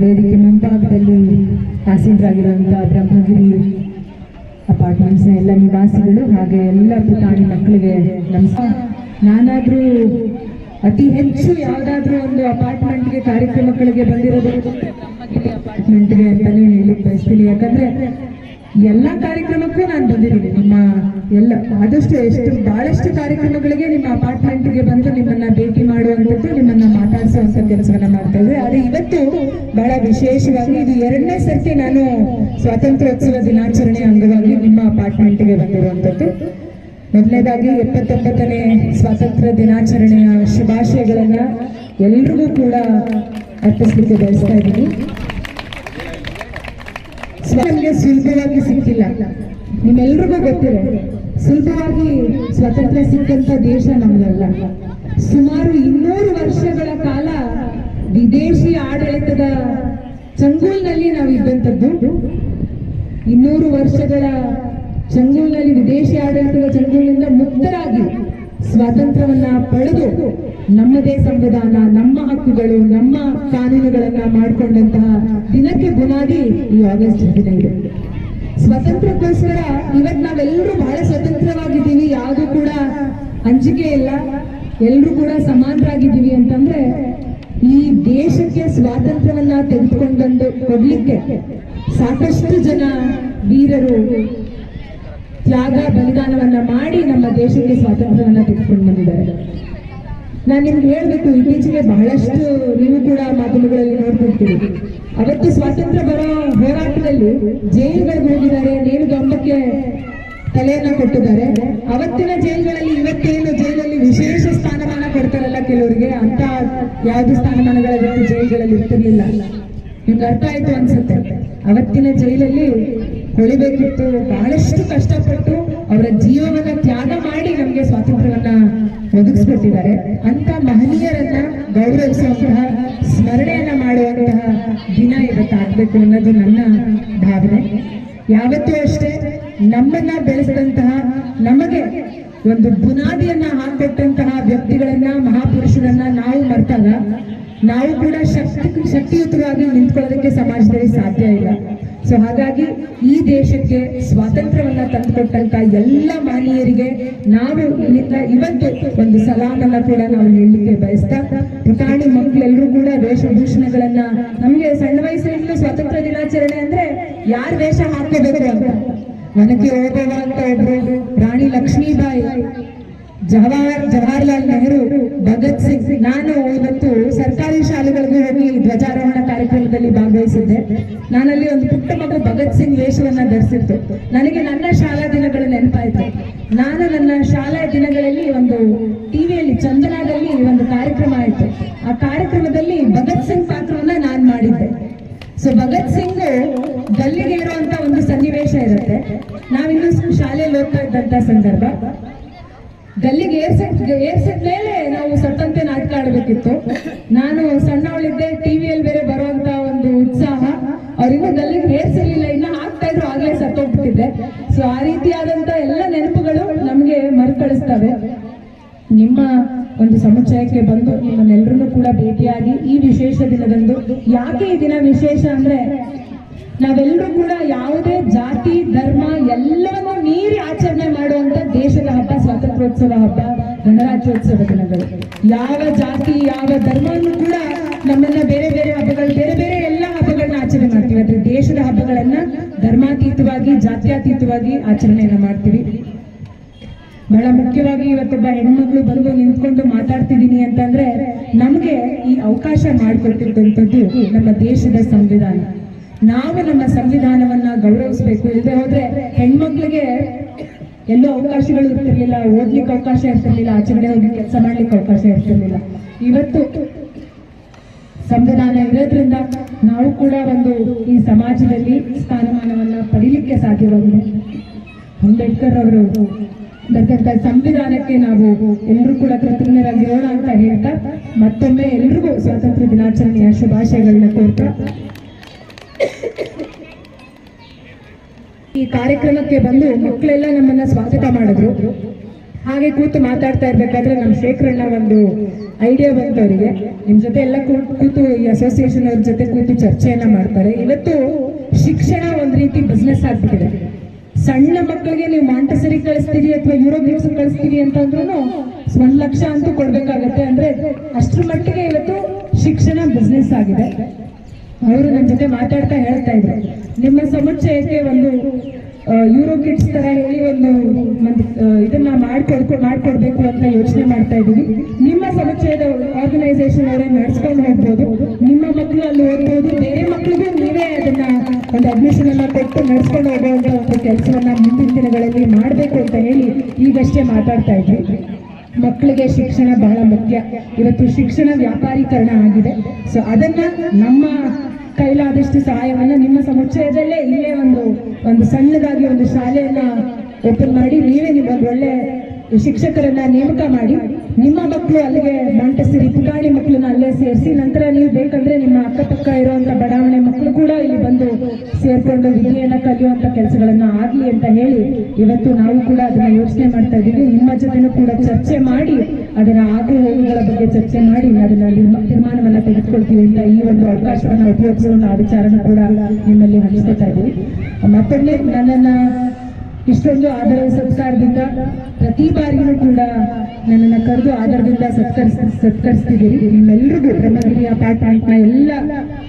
ವೇದಿಕೆ ಮುಂಭಾಗದಲ್ಲಿ ಆಸೀನರಾಗಿರುವಂತಹ ಬ್ರಹ್ಮಗಿರಿ ಅಪಾರ್ಟ್ಮೆಂಟ್ಸ್ನ ಎಲ್ಲ ನಿವಾಸಿಗಳು ಹಾಗೆ ಎಲ್ಲ ಪುಟಾಣಿ ಮಕ್ಕಳಿಗೆ ನಮಸ್ಕಾರ. ನಾನಾದರೂ ಅತಿ ಹೆಚ್ಚು ಯಾವುದಾದ್ರೂ ಒಂದು ಅಪಾರ್ಟ್ಮೆಂಟ್ಗೆ ಕಾರ್ಯಕ್ರಮಗಳಿಗೆ ಬಂದಿರೋದು ಅಪಾರ್ಟ್ಮೆಂಟ್ಗೆ ಅಂತಾನೆ ಹೇಳಿ ಬಯಸ್ತೀನಿ. ಯಾಕಂದ್ರೆ ಎಲ್ಲ ಕಾರ್ಯಕ್ರಮಕ್ಕೂ ನಾನು ಬಂದಿದ್ದೀನಿ. ನಿಮ್ಮ ಎಲ್ಲ ಆದಷ್ಟು ಎಷ್ಟು, ಬಹಳಷ್ಟು ಕಾರ್ಯಕ್ರಮಗಳಿಗೆ ನಿಮ್ಮ ಅಪಾರ್ಟ್ಮೆಂಟ್ಗೆ ಬಂದು ನಿಮ್ಮನ್ನ ಭೇಟಿ ಮಾಡುವಂಥದ್ದು, ನಿಮ್ಮನ್ನ ಮಾತಾಡಿಸುವಂತ ಕೆಲಸವನ್ನ ಮಾಡ್ತಾ ಇದ್ದೆ. ಆದ್ರೆ ಇವತ್ತು ಬಹಳ ವಿಶೇಷವಾಗಿ ಇದು ಎರಡನೇ ಸರ್ತಿ ನಾನು ಸ್ವಾತಂತ್ರ್ಯೋತ್ಸವ ದಿನಾಚರಣೆ ಅಂಗವಾಗಿ ನಿಮ್ಮ ಅಪಾರ್ಟ್ಮೆಂಟ್ಗೆ ಬಂದಿರುವಂಥದ್ದು. ಮೊದಲನೇದಾಗಿ ಎಪ್ಪತ್ತೊಂಬತ್ತನೇ ಸ್ವಾತಂತ್ರ್ಯ ದಿನಾಚರಣೆಯ ಶುಭಾಶಯಗಳನ್ನ ಎಲ್ರಿಗೂ ಕೂಡ ಅರ್ಪಿಸಲಿಕ್ಕೆ ಬಯಸ್ತಾ ಇದ್ದೀನಿ. ನಮಗೆ ಸುಲಭವಾಗಿ ಸಿಕ್ಕಿಲ್ಲ. ನಿಮ್ಮೆಲ್ರಿಗೂ ಗೊತ್ತಿದೆ, ಸುಲಭವಾಗಿ ಸ್ವಾತಂತ್ರ್ಯ ಸಿಕ್ಕಂತ ದೇಶ ನಮ್ದಲ್ಲ. ಸುಮಾರು ಇನ್ನೂರು ವರ್ಷಗಳ ಕಾಲ ವಿದೇಶಿ ಆಡಳಿತದ ಚಂಗೂಲ್ನಲ್ಲಿ ನಾವು ಇದ್ದಂಥದ್ದು. ಇನ್ನೂರು ವರ್ಷಗಳ ಚಂಗೂಲ್ನಲ್ಲಿ ವಿದೇಶಿ ಆಡಳಿತದ ಚಂಗೂಲಿನಿಂದ ಮುಕ್ತರಾಗಿ ಸ್ವಾತಂತ್ರ್ಯವನ್ನ ಪಡೆದು ನಮ್ಮದೇ ಸಂವಿಧಾನ, ನಮ್ಮ ಹಕ್ಕುಗಳು, ನಮ್ಮ ಕಾನೂನುಗಳನ್ನ ಮಾಡಿಕೊಂಡಂತಹ ದಿನಕ್ಕೆ ಬುನಾದಿ ಈ ಆಗಸ್ಟ್ ಹದಿನೈದು. ಸ್ವಾತಂತ್ರ್ಯಕ್ಕೋಸ್ಕರ ಇವತ್ ನಾವೆಲ್ಲರೂ ಬಹಳ ಸ್ವತಂತ್ರವಾಗಿದ್ದೀವಿ, ಯಾವುದು ಕೂಡ ಹಂಚಿಕೆ ಇಲ್ಲ. ಎಲ್ಲರೂ ಕೂಡ ಸಮಾನರಾಗಿದ್ದೀವಿ ಅಂತಂದ್ರೆ ಈ ದೇಶಕ್ಕೆ ಸ್ವಾತಂತ್ರ್ಯವನ್ನ ತೆಗೆದುಕೊಂಡು ಬಂದು ಕೊಡ್ಲಿಕ್ಕೆ ಸಾಕಷ್ಟು ಜನ ವೀರರು ತ್ಯಾಗ ಬಲಿದಾನವನ್ನ ದೇಶಕ್ಕೆ ಸ್ವಾತಂತ್ರ್ಯವನ್ನ ತೆಗೆದುಕೊಂಡು ಬಂದಿದ್ದಾರೆ. ನಾನು ನಿಮ್ಗೆ ಹೇಳ್ಬೇಕು, ಇತ್ತೀಚೆಗೆ ಬಹಳಷ್ಟು ನೀವು ಕೂಡ ಮಾಧ್ಯಮಗಳಲ್ಲಿ ನೋಡ್ತಿರ್ತೀರಿ. ಅವತ್ತು ಸ್ವಾತಂತ್ರ್ಯ ಬರೋ ಹೋರಾಟದಲ್ಲಿ ಜೈಲುಗಳು ಹೋಗಿದ್ದಾರೆ ನೇಣು ಗಂಬಕ್ಕೆ ತಲೆಯನ್ನ ಕೊಟ್ಟಿದ್ದಾರೆ. ಅವತ್ತಿನ ಜೈಲುಗಳಲ್ಲಿ ಇವತ್ತೇನು ಜೈಲಲ್ಲಿ ವಿಶೇಷ ಸ್ಥಾನಮಾನ ಕೊಡ್ತಾರಲ್ಲ ಕೆಲವರಿಗೆ, ಅಂತ ಯಾವ್ದು ಸ್ಥಾನಮಾನಗಳ ಇವತ್ತು ಜೈಲುಗಳಲ್ಲಿ ಇರ್ತಿರ್ಲಿಲ್ಲ. ನಿಮ್ಗೆ ಅರ್ಥ ಆಯ್ತು ಅನ್ಸುತ್ತೆ. ಅವತ್ತಿನ ಜೈಲಲ್ಲಿ ಹೊಳಿಬೇಕಿತ್ತು, ಬಹಳಷ್ಟು ಕಷ್ಟಪಟ್ಟು ಅವರ ಜೀವವನ್ನ ತ್ಯಾಗ ಮಾಡಿ ನಮ್ಗೆ ಸ್ವಾತಂತ್ರ್ಯವನ್ನ ಒದಗಿಸ್ಕೊಟ್ಟಿದ್ದಾರೆ. ಅಂತ ಮಹನೀಯರನ್ನ ಗೌರವಿಸುವಂತಹ ಸ್ಮರಣೆಯನ್ನ ಮಾಡುವಂತಹ ದಿನ ಇವತ್ತಾಗ್ಬೇಕು ಅನ್ನೋದು ನನ್ನ ಭಾವನೆ. ಯಾವತ್ತೂ ಅಷ್ಟೇ ನಮ್ಮನ್ನ ಬೆಳೆಸಿದಂತಹ ನಮಗೆ ಒಂದು ಬುನಾದಿಯನ್ನ ಹಾಕೊಟ್ಟಂತಹ ವ್ಯಕ್ತಿಗಳನ್ನ, ಮಹಾಪುರುಷರನ್ನ ನಾವು ಮರ್ತಾಗ ನಾವು ಕೂಡ ಶಕ್ತಿ ಶಕ್ತಿಯುತವಾಗಿ ನಿಂತ್ಕೊಳ್ಳೋದಕ್ಕೆ ಸಮಾಜದಲ್ಲಿ ಸಾಧ್ಯ ಇಲ್ಲ. ಸೊ ಹಾಗಾಗಿ ಈ ದೇಶಕ್ಕೆ ಸ್ವಾತಂತ್ರ್ಯವನ್ನ ತಂದುಕೊಟ್ಟಂತ ಎಲ್ಲ ಮಾನಿಯರಿಗೆ ನಾವು ಇಲ್ಲಿಂದ ಇವತ್ತು ಒಂದು ಸಲಾಮನ್ನ ಕೂಡ ನಾವು ಹೇಳಲಿಕ್ಕೆ ಬಯಸ್ತಾ, ಪುಟಾಣಿ ಮಕ್ಕಳೆಲ್ಲರೂ ಕೂಡ ವೇಷಭೂಷಣಗಳನ್ನ ನಮ್ಗೆ ಸಣ್ಣ ವಯಸ್ಸಿನಿಂದಲೂ ಸ್ವಾತಂತ್ರ್ಯ ದಿನಾಚರಣೆ ಅಂದ್ರೆ ಯಾರು ವೇಷ ಹಾಕೋಬೇಕು ಅಂತ. ಒನಕೆ ಓಬವ್ವ ಅಂತ ಒಬ್ರು ರಾಣಿ ಲಕ್ಷ್ಮೀಬಾಯಿ. ಜವಾಹರ್ ಜವಾಹರ್ಲಾಲ್ ನೆಹರು, ಭಗತ್ ಸಿಂಗ್, ನಾನು ಇವತ್ತು ಸರ್ಕಾರಿ ಶಾಲೆಗಳಿಗೂ ಹೋಗಿ ಧ್ವಜಾರೋಹಣ ಕಾರ್ಯಕ್ರಮದಲ್ಲಿ ಭಾಗವಹಿಸಿದ್ದೆ. ನಾನಲ್ಲಿ ಒಂದು ಪುಟ್ಟ ಮಗು ಭಗತ್ ಸಿಂಗ್ ವೇಷವನ್ನ ಧರಿಸಿತ್ತು ನನಗೆ ನನ್ನ ಶಾಲಾ ದಿನಗಳು ನೆನಪಾಯ್ತು. ನಾನು ನನ್ನ ಶಾಲಾ ದಿನಗಳಲ್ಲಿ ಒಂದು ಟಿವಿಯಲ್ಲಿ ಚಂದನಾದಲ್ಲಿ ಒಂದು ಕಾರ್ಯಕ್ರಮ ಆಯಿತು. ಆ ಕಾರ್ಯಕ್ರಮದಲ್ಲಿ ಭಗತ್ ಸಿಂಗ್ ಪಾತ್ರವನ್ನ ನಾನು ಮಾಡಿದ್ದೆ. ಸೊ ಭಗತ್ ಸಿಂಗ್ ಗಲ್ಲಿಗೆ ಇರುವಂತ ಒಂದು ಸನ್ನಿವೇಶ ಇರುತ್ತೆ. ನಾವಿನ್ನೂ ಶಾಲೆಯಲ್ಲಿ ಓದ್ತಾ ಇದ್ದಂತ ಸಂದರ್ಭ. ಗಲ್ಲಿಗೆ ಏರ್ಸೆಟ್ ಏರ್ಸೆಟ್ ಮೇಲೆ ನಾವು ಸತ್ತಂತೆ ನಾಟಕ ಆಡಬೇಕಿತ್ತು. ನಾನು ಸಣ್ಣವಳಿದ್ದೆ ಟಿವಿಯಲ್ಲಿ ಬೇರೆ ಬರುವಂತ ಒಂದು ಉತ್ಸಾಹ. ಅವ್ರಿನ್ನೂ ಗಲ್ಲಿಗೆ ಏರ್ಸಿರ್ಲಿಲ್ಲ ಇನ್ನ ಹಾಕ್ತಾ ಇದ್ರು, ಆಗ್ಲೇ ಸತ್ತೋಗ್ಬಿಟ್ಟಿದ್ದೆ. ಸೊ ಆ ರೀತಿಯಾದಂತ ಎಲ್ಲ ನೆನಪುಗಳು ನಮ್ಗೆ ಮರುಕಳಿಸ್ತವೆ. ನಿಮ್ಮ ಒಂದು ಸಮುಚ್ಚಯಕ್ಕೆ ಬಂದು ನಿಮ್ಮನ್ನೆಲ್ಲರನ್ನೂ ಕೂಡ ಭೇಟಿಯಾಗಿ ಈ ವಿಶೇಷ ದಿನದಂದು, ಯಾಕೆ ಈ ದಿನ ವಿಶೇಷ ಅಂದ್ರೆ ನಾವೆಲ್ಲರೂ ಕೂಡ ಯಾವುದೇ ಜಾತಿ, ಧರ್ಮ ಎಲ್ಲವನ್ನೂ ಮೀರಿ ಆಚರಣೆ ಮಾಡುವಂತ ದೇಶದ ಹಬ್ಬ, ಸ್ವಾತಂತ್ರ್ಯೋತ್ಸವ ಹಬ್ಬ, ಗಣರಾಜ್ಯೋತ್ಸವ ದಿನಗಳು. ಯಾವ ಜಾತಿ, ಯಾವ ಧರ್ಮವನ್ನು ಕೂಡ ನಮ್ಮನ್ನ ಬೇರೆ ಬೇರೆ ಹಬ್ಬಗಳು, ಬೇರೆ ಬೇರೆ ಎಲ್ಲ ಹಬ್ಬಗಳನ್ನ ಆಚರಣೆ ಮಾಡ್ತೀವಿ. ಆದ್ರೆ ದೇಶದ ಹಬ್ಬಗಳನ್ನ ಧರ್ಮಾತೀತವಾಗಿ, ಜಾತ್ಯಾತೀತವಾಗಿ ಆಚರಣೆಯನ್ನ ಮಾಡ್ತೀವಿ. ಬಹಳ ಮುಖ್ಯವಾಗಿ ಇವತ್ತೊಬ್ಬ ಹೆಣ್ಮಕ್ಳು ಬಂದು ನಿಂತ್ಕೊಂಡು ಮಾತಾಡ್ತಿದ್ದೀನಿ ಅಂತಂದ್ರೆ ನಮ್ಗೆ ಈ ಅವಕಾಶ ಮಾಡಿಕೊಟ್ಟಿದ್ದಂಥದ್ದು ನಮ್ಮ ದೇಶದ ಸಂವಿಧಾನ. ನಾವು ನಮ್ಮ ಸಂವಿಧಾನವನ್ನ ಗೌರವಿಸಬೇಕು. ಇಲ್ಲದೆ ಹೋದ್ರೆ ಹೆಣ್ಮಕ್ಳಿಗೆ ಎಲ್ಲೋ ಅವಕಾಶಗಳು ಇರ್ತಿರ್ಲಿಲ್ಲ, ಓದ್ಲಿಕ್ಕೆ ಅವಕಾಶ ಇರ್ತಿರ್ಲಿಲ್ಲ ಆಚರಣೆ ಹೋಗಿ ಕೆಲಸ ಮಾಡ್ಲಿಕ್ಕೆ ಅವಕಾಶ ಇರ್ತಿರ್ಲಿಲ್ಲ. ಇವತ್ತು ಸಂವಿಧಾನ ಇರೋದ್ರಿಂದ ನಾವು ಕೂಡ ಒಂದು ಈ ಸಮಾಜದಲ್ಲಿ ಸ್ಥಾನಮಾನವನ್ನ ಪಡೀಲಿಕ್ಕೆ ಸಾಧ್ಯವಾಗಿದೆ. ಅಂಬೇಡ್ಕರ್ ಅವರು ಬರ್ತಂತ ಸಂವಿಧಾನಕ್ಕೆ ನಾವು ಎಲ್ಲರೂ ಕೂಡ ಕೃತಜ್ಞರಾಗಿರೋಣ ಅಂತ ಹೇಳ್ತಾ ಮತ್ತೊಮ್ಮೆ ಎಲ್ರಿಗೂ ಸ್ವಾತಂತ್ರ್ಯ ದಿನಾಚರಣೆಯ ಶುಭಾಶಯಗಳನ್ನ ಕೋರ್ತಾ ಈ ಕಾರ್ಯಕ್ರಮಕ್ಕೆ ಬಂದು ಮಕ್ಕಳೆಲ್ಲ ನಮ್ಮನ್ನ ಸ್ವಾಗತ ಮಾಡಿದ್ರು. ಹಾಗೆ ಕೂತು ಮಾತಾಡ್ತಾ ಇರ್ಬೇಕಾದ್ರೆ ನಮ್ಮ ಶೇಖರಣ್ಣ ಒಂದು ಐಡಿಯಾ ಬಂತು ಅವರಿಗೆ. ನಿಮ್ ಜೊತೆ ಎಲ್ಲ ಕೂತು ಈ ಅಸೋಸಿಯೇಷನ್ ಅವ್ರ ಜೊತೆ ಕೂತು ಚರ್ಚೆಯನ್ನ ಮಾಡ್ತಾರೆ. ಇವತ್ತು ಶಿಕ್ಷಣ ಒಂದ್ ರೀತಿ ಬಿಸ್ನೆಸ್ ಆಗ್ಬಿಟ್ಟಿದೆ. ಸಣ್ಣ ಮಕ್ಕಳಿಗೆ ನೀವು ಮಾಂಟಸರಿ ಕಳಿಸ್ತೀರಿ ಅಥವಾ ಯೂರೋಪಿಕ್ಸ್ ಕಳಿಸ್ತೀರಿ ಅಂತಂದ್ರೂ ಒಂದ್ ಲಕ್ಷ ಅಂತೂ ಕೊಡ್ಬೇಕಾಗತ್ತೆ. ಅಂದ್ರೆ ಅಷ್ಟ್ರ ಮಟ್ಟಿಗೆ ಇವತ್ತು ಶಿಕ್ಷಣ ಬಿಸ್ನೆಸ್ ಆಗಿದೆ. ಅವರು ನನ್ನ ಜೊತೆ ಮಾತಾಡ್ತಾ ಹೇಳ್ತಾ ಇದ್ರು. ನಿಮ್ಮ ಸಮುಚ್ಚಯಕ್ಕೆ ಒಂದು ಯೂರೋ ಕಿಡ್ಸ್ ತರ ಹೇಳಿ ಒಂದು ಇದನ್ನ ಮಾಡ್ಕೊಡ್ಕೊ, ಮಾಡ್ಕೊಡ್ಬೇಕು ಅಂತ ಯೋಚನೆ ಮಾಡ್ತಾ ಇದ್ದೀವಿ. ನಿಮ್ಮ ಸಮುಚ್ಚಯದ ಆರ್ಗನೈಸೇಷನ್ ಅವರೇ ನಡ್ಸ್ಕೊಂಡು ಹೋಗ್ಬೋದು. ನಿಮ್ಮ ಮಕ್ಕಳು ಅಲ್ಲಿ ಓದ್ಬೋದು. ಬೇರೆ ಮಕ್ಕಳಿಗೂ ನೀವೇ ಅದನ್ನ ಒಂದು ಅಡ್ಮಿಷನ್ ಅನ್ನ ಕೊಟ್ಟು ನಡ್ಸ್ಕೊಂಡು ಹೋಗುವಂತ ಒಂದು ಕೆಲಸವನ್ನ ಮುಂದಿನ ದಿನಗಳಲ್ಲಿ ಮಾಡಬೇಕು ಅಂತ ಹೇಳಿ ಈಗಷ್ಟೇ ಮಾತಾಡ್ತಾ ಇದ್ವಿ. ಮಕ್ಕಳಿಗೆ ಶಿಕ್ಷಣ ಬಹಳ ಮುಖ್ಯ. ಇವತ್ತು ಶಿಕ್ಷಣ ವ್ಯಾಪಾರೀಕರಣ ಆಗಿದೆ. ಸೊ ಅದನ್ನ ನಮ್ಮ ಕೈಲಾದಷ್ಟು ಸಹಾಯವನ್ನ ನಿಮ್ಮ ಸಮುಚ್ಚಯದಲ್ಲೇ ಇಲ್ಲೇ ಒಂದು ಒಂದು ಸಣ್ಣದಾಗಿ ಒಂದು ಶಾಲೆಯನ್ನ ಓಪನ್ ಮಾಡಿ, ನೀವೇ ನಿಮ್ಮ ಒಳ್ಳೆ ಶಿಕ್ಷಕರನ್ನ ನೇಮಕ ಮಾಡಿ, ನಿಮ್ಮ ಮಕ್ಕಳು ಅಲ್ಲಿಗೆ ಮಂಟಸಿರಿ, ಪುಟಾಣಿ ಮಕ್ಕಳನ್ನ ಅಲ್ಲೇ ಸೇರಿಸಿ, ನಂತರ ನೀವು ಬೇಕಂದ್ರೆ ನಿಮ್ಮ ಅಕ್ಕಪಕ್ಕ ಇರುವಂತ ಬಡಾವಣೆ ಮಕ್ಕಳು ಕೂಡ ಇಲ್ಲಿ ಬಂದು ಸೇರ್ಕೊಂಡು ವಿದ್ಯೆಯನ್ನ ಕಲಿಯುವಂತ ಕೆಲಸಗಳನ್ನ ಆಗ್ಲಿ ಅಂತ ಹೇಳಿ ಇವತ್ತು ನಾವು ಕೂಡ ಅದನ್ನ ಯೋಚನೆ ಮಾಡ್ತಾ ಇದ್ದೀವಿ. ನಿಮ್ಮ ಜೊತೆನೂ ಕೂಡ ಚರ್ಚೆ ಮಾಡಿ, ಅದರ ಆಗು ಹೋಗುಗಳ ಬಗ್ಗೆ ಚರ್ಚೆ ಮಾಡಿ, ಅದನ್ನ ತೀರ್ಮಾನವನ್ನ ತೆಗೆದುಕೊಳ್ತೀವಿ ಅಂತ ಈ ಒಂದು ಅವಕಾಶವನ್ನು ಉಪಯೋಗಿಸುವ ಆ ವಿಚಾರನ ಕೂಡ ನಿಮ್ಮಲ್ಲಿ ಹಂಚ್ಕೊತಾ ಇದ್ದೀವಿ. ಮತ್ತೊಮ್ಮೆ ನನ್ನನ್ನ ಇಷ್ಟೊಂದು ಆದರ ಸತ್ಕಾರದಿಂದ ಪ್ರತಿ ಬಾರಿಯೂ ಕೂಡ ನನ್ನನ್ನ ಕರೆದು ಆಧಾರದಿಂದ ಸತ್ಕರಿಸ್, ಸತ್ಕರಿಸ್ತಿದ್ದೀರಿ. ನಿಮ್ಮೆಲ್ರಿಗೂ ಬ್ರಹ್ಮಗಿರಿ ಅಪಾರ್ಟ್ಮೆಂಟ್ನ ಎಲ್ಲ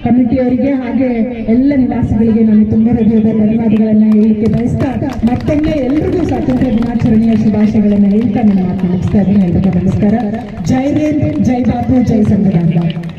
ಕಮಿಟಿಯವರಿಗೆ ಹಾಗೆ ಎಲ್ಲ ನಿವಾಸಿಗಳಿಗೆ ನಾನು ತುಂಬಾ ಹೃದಯದ ಧನ್ಯವಾದಗಳನ್ನ ಹೇಳಲಿಕ್ಕೆ ಬಯಸ್ತಾ ಮತ್ತೊಮ್ಮೆ ಎಲ್ರಿಗೂ ಸ್ವಾತಂತ್ರ್ಯ ದಿನಾಚರಣೆಯ ಶುಭಾಶಯಗಳನ್ನ ಹೇಳ್ತಾ ನನ್ನ ಮಾತು ಮುಗಿಸ್ತಾ ಇದ್ದೀನಿ. ಎಲ್ರಿಗೂ ನಮಸ್ಕಾರ. ಜೈ ರೇಂದ್ರ ಜೈ ಬಾಬು ಜೈ ಸಂವಿಧಾನ.